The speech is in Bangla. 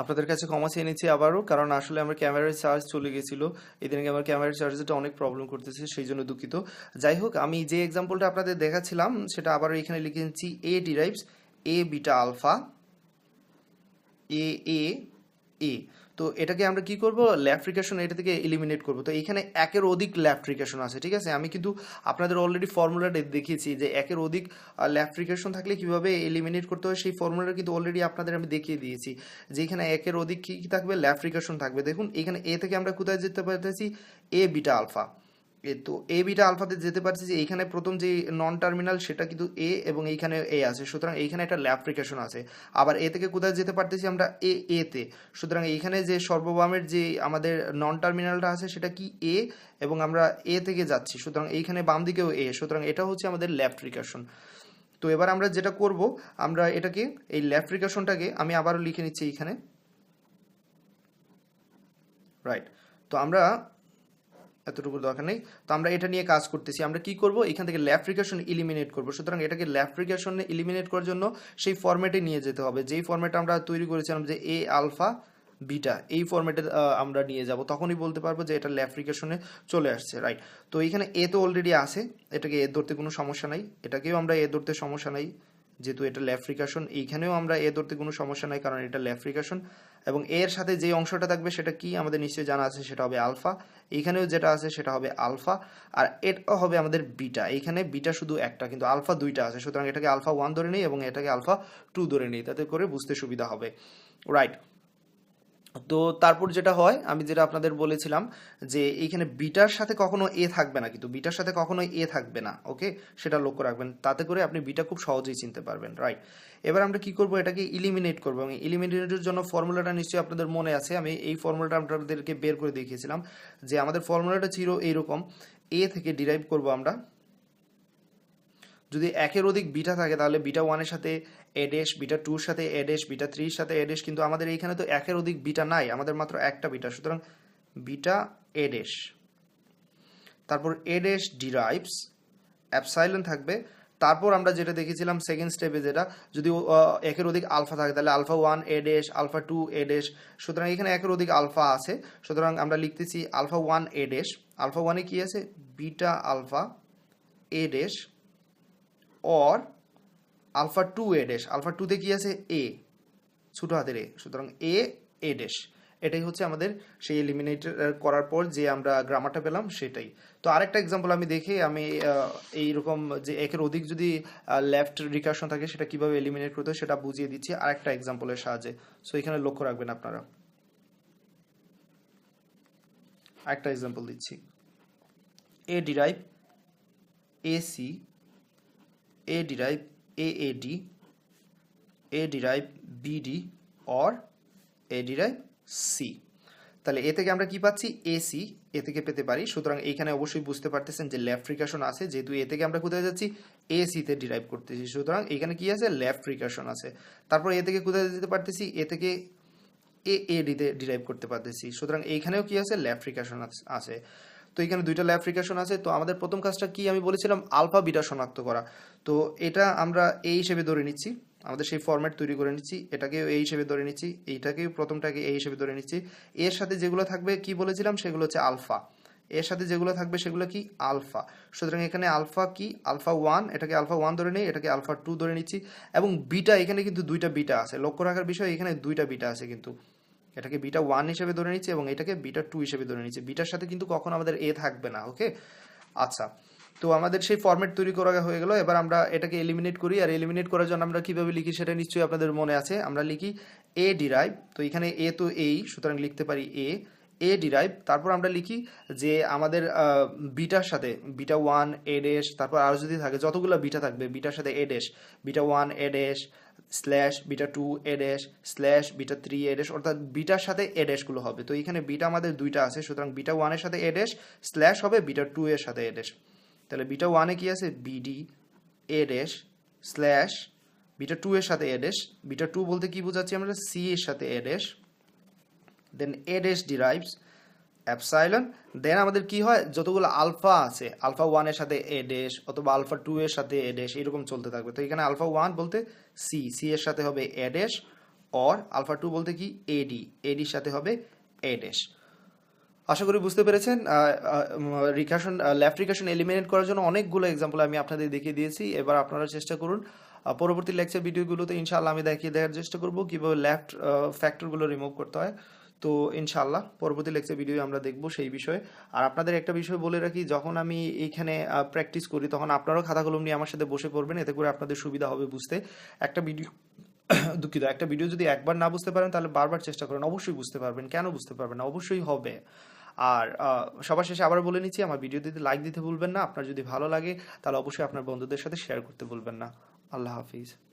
আপনাদের কাছে ক্ষমা চেয়ে নিচ্ছি আবারও, কারণ আসলে আমার ক্যামেরার চার্জ চলে গেছিল। এদিনকে আমার ক্যামেরার চার্জটা অনেক প্রবলেম করতেছে, সেই জন্য দুঃখিত। যাই হোক, আমি যে এক্সাম্পলটা আপনাদের দেখাচ্ছিলাম, সেটা আবারও এখানে লিখে নিচ্ছি A derives A beta alpha A A A তো এটাকে আমরা কি করব? ল্যাফ্রিকেশন এটা থেকে এলিমিনেট করব। তো এখানে একের অধিক ল্যাফ্রিকেশন আছে, ঠিক আছে? আমি কিন্তু আপনাদের অলরেডি ফর্মুলাটা দেখিয়েছি যে একের অধিক ল্যাফ্রিকেশন থাকলে কীভাবে এলিমিনেট করতে হয়, সেই ফর্মুলাটা কিন্তু অলরেডি আপনাদের আমি দেখিয়ে দিয়েছি যে এখানে একের অধিক কী থাকবে? ল্যাফ্রিকেশন থাকবে। দেখুন, এখানে এ থেকে আমরা কোথায় যেতে পারতেছি? এ বিটা আলফা তো এ বিটা আলফাতে যেতে পারছি যে এইখানে প্রথম যে নন টার্মিনাল সেটা কিন্তু এ এবং এইখানে এ আছে। সুতরাং এইখানে একটা ল্যাপ্রিকেশন আছে। আবার এ থেকে কোথায় যেতে পারতেছি আমরা? এ এতে সুতরাং এইখানে যে সর্ববামের যে আমাদের নন টার্মিনালটা আছে সেটা কি এ এবং আমরা এ থেকে যাচ্ছি। সুতরাং এইখানে বাম দিকেও এ সুতরাং এটা হচ্ছে আমাদের ল্যাপ্রিকেশন তো এবার আমরা যেটা করব, আমরা এটাকে, এই ল্যাপ্রিকেশনটাকে আমি আবারও লিখে নিচ্ছি এইখানে রাইট তো আমরা এতটুকু দরকার নেই। তো আমরা এটা নিয়ে কাজ করতেছি। আমরা কি করব? এখান থেকে ল্যাফ্রিকেশন ইলিমিনেট করব। সুতরাং এটাকে ল্যাফ্রিকেশন ইলিমিনেট করার জন্য সেই ফরম্যাটে নিয়ে যেতে হবে। যেই ফরম্যাটে আমরা তৈরি করেছিলাম যে এ আলফা বিটা এই ফরম্যাটে আমরা নিয়ে যাব। তখনই বলতে পারব যে এটা ল্যাফ্রিকেশনে চলে আসছে রাইট তো এখানে এ তো অলরেডি আছে। এটাকে এ ধরতে কোনো সমস্যা নাই। এটাকেও আমরা এ ধরতে সমস্যা নাই। যেহেতু এটা ল্যাফ্রিকাশন, এইখানেও আমরা এ ধরতে কোনো সমস্যা নাই, কারণ এটা ল্যাফ্রিকাশন। এবং এর সাথে যে অংশটা থাকবে সেটা কি আমাদের নিশ্চয়ই জানা আছে, সেটা হবে আলফা। এইখানেও যেটা আছে সেটা হবে আলফা, আর এটা হবে আমাদের বিটা। এইখানে বিটা শুধু একটা, কিন্তু আলফা দুইটা আছে। সুতরাং এটাকে আলফা ওয়ান ধরে নিই এবং এটাকে আলফা টু ধরে নিই, তাতে করে বুঝতে সুবিধা হবে। রাইট তো তারপর যেটা হয়, আমি যেটা আপনাদের বলেছিলাম যে এইখানে বিটার সাথে কখনো এ থাকবে না কিন্তু বিটার সাথে কখনো এ থাকবে না ওকে সেটা লক্ষ্য রাখবেন। তাতে করে আপনি বিটা খুব সহজেই চিনতে পারবেন রাইট এবার আমরা কি করব? এটাকে ইলিমিনেট করব। এবং ইলিমিনেটের জন্য ফর্মুলাটা নিশ্চয়ই আপনাদের মনে আছে। আমি এই ফর্মুলাটা আপনাদেরকে বের করে দেখিয়েছিলাম যে আমাদের ফর্মুলাটা ছিল এইরকম। এ থেকে ডিরাইভ করব আমরা যদি একের অধিক বিটা থাকে, তাহলে বিটা ওয়ানের সাথে এডেস বিটা টুর সাথে এডেস বিটা থ্রির সাথে এডেস কিন্তু আমাদের এইখানে তো একের অধিক বিটা নাই, আমাদের মাত্র একটা বিটা। সুতরাং বিটা এডেস তারপর এডেস ডিরাইভস অ্যাপসাইলন থাকবে। তারপর আমরা যেটা দেখেছিলাম সেকেন্ড স্টেপে যেটা, যদি একের অধিক আলফা থাকে, তাহলে alpha one a dash alpha two a dash সুতরাং এখানে একের অধিক আলফা আছে। সুতরাং আমরা লিখতেছি আলফা ওয়ান এডেস আলফা ওয়ানে কি আছে? Beta alpha a dash or alpha two a dash alpha টুতে কি আছে? এ ছোটো হাতের এ সুতরাং এ এ ড্যাশ এটাই হচ্ছে আমাদের সেই এলিমিনেট করার পর যে আমরা গ্রামারটা পেলাম সেটাই। তো আরেকটা এক্সাম্পল আমি দেখে আমি এইরকম যে একের অধিক যদি লেফট রিকার্শন থাকে সেটা কীভাবে এলিমিনেট করতে হয় সেটা বুঝিয়ে দিচ্ছি আরেকটা এক্সাম্পলের সাহায্যে। সো এখানে লক্ষ্য রাখবেন আপনারা। আরেকটা এক্সাম্পল দিচ্ছি। A derive A C a derive AAD, A derive BD or A derive C. তাহলে এ থেকে আমরা কি পাচ্ছি? এসি এ থেকে পেতে পারি। সুতরাং এইখানে অবশ্যই বুঝতে পারতেছেন যে লেফট রিকাশন আছে যেহেতু এ থেকে আমরা কোথায় যাচ্ছি? এসিতে ডিরাইভ করতেছি। সুতরাং এখানে কি আছে? লেফট রিকাশন আছে। তারপর এ থেকে কোথায় যেতে পারতেছি? এ থেকে এ এ ডিতে ডিরাইভ করতে পারতেছি। সুতরাং এইখানেও কি আছে? লেফট রিকাশন আছে। তো এখানে দুইটা ল্যাফ্রিকেশন আছে। তো আমাদের প্রথম কাজটা কি? আমি বলেছিলাম আলফা বিটা শনাক্ত করা। তো এটা আমরা এই হিসেবে ধরে নিচ্ছি। আমাদের সেই ফরম্যাট তৈরি করে নিচ্ছি। এটাকেও এই হিসেবে ধরে নিচ্ছি। এইটাকেও প্রথমটাকে এই হিসেবে ধরে নিচ্ছি। এর সাথে যেগুলো থাকবে, কি বলেছিলাম? সেগুলো হচ্ছে আলফা এর সাথে যেগুলো থাকবে, সেগুলো কি? আলফা সুতরাং এখানে আলফা কি? আলফা ওয়ান এটাকে আলফা ওয়ান ধরে নিই, এটাকে আলফা টু ধরে নিচ্ছি। এবং বিটা এখানে কিন্তু দুইটা বিটা আছে। লক্ষ্য রাখার বিষয়, এখানে দুইটা বিটা আছে কিন্তু। এটাকে বিটা ওয়ান হিসেবে ধরে নিচ্ছে এবং এটাকে বিটা টু হিসেবে ধরে নিচ্ছে। বিটার সাথে কিন্তু কখনো আমাদের এ থাকবে না ওকে আচ্ছা তো আমাদের সেই ফর্মেট তৈরি করা হয়ে গেল। এবার আমরা এটাকে এলিমিনেট করি, আর এলিমিনেট করার জন্য আমরা কীভাবে লিখি সেটা নিশ্চয়ই আপনাদের মনে আছে। আমরা লিখি এ ডিরাইভ তো এখানে এ তো এই সুতরাং লিখতে পারি এ এ ডিরাইভ তারপর আমরা লিখি যে আমাদের বিটার সাথে, বিটা ওয়ান এ ডেশ তারপর আরও যদি থাকে, যতগুলো বিটা থাকবে, বিটার সাথে A dash beta one A dash slash beta two A dash slash beta three A dash অর্থাৎ বিটার সাথে এ ড্যাশগুলো হবে। তো এখানে বিটা আমাদের দুইটা আছে, সুতরাং বিটা ওয়ানের সাথে এ ড্যাশ স্ল্যাশ হবে বিটা টু এর সাথে এ ড্যাশ তাহলে বিটা ওয়ানে কি আছে? BD A dash slash beta two এর সাথে এ ড্যাশ বিটা টু বলতে কি বোঝাচ্ছি আমরা? সি এর সাথে A dash then A dash derives epsilon then আমাদের কি হয়? যতগুলো আলফা আছে, আলফা ওয়ানের সাথে এ ডেশ অথবা আলফা টু এর সাথে এ ডেশ এরকম চলতে থাকবে। তো এখানে আলফা ওয়ান বলতে সি সি এর সাথে হবে A dash or alpha two বলতে কি এডি এডির সাথে হবে এ ড্যাশ আশা করি বুঝতে পেরেছেন। রিকাশন লেফট রিকাশন এলিমিনেট করার জন্য অনেকগুলো এক্সাম্পল আমি আপনাদের দেখিয়ে দিয়েছি। এবার আপনারা চেষ্টা করুন পরবর্তী লেকচার ভিডিওগুলোতে ইনশাআল্লাহ আমি দেখিয়ে দেওয়ার চেষ্টা করব, কীভাবে লেফট ফ্যাক্টরগুলো রিমুভ করতে হয়। তো ইনশাল্লাহ পরবর্তী লেকচার ভিডিও আমরা দেখব সেই বিষয়ে। আর আপনাদের একটা বিষয় বলে রাখি, যখন আমি এইখানে প্র্যাকটিস করি, তখন আপনারাও খাতা কলম নিয়ে আমার সাথে বসে পড়বেন, এতে করে আপনাদের সুবিধা হবে বুঝতে। একটা ভিডিও দুঃখিত, একটা ভিডিও যদি একবার না বুঝতে পারেন, তাহলে বারবার চেষ্টা করেন, অবশ্যই বুঝতে পারবেন। কেন বুঝতে পারবেন না? অবশ্যই হবে। আর সবার শেষে আবার বলে নিচ্ছি, আমার ভিডিও দিতে লাইক দিতে ভুলবেন না। আপনার যদি ভালো লাগে, তাহলে অবশ্যই আপনার বন্ধুদের সাথে শেয়ার করতে ভুলবেন না। আল্লাহ হাফিজ।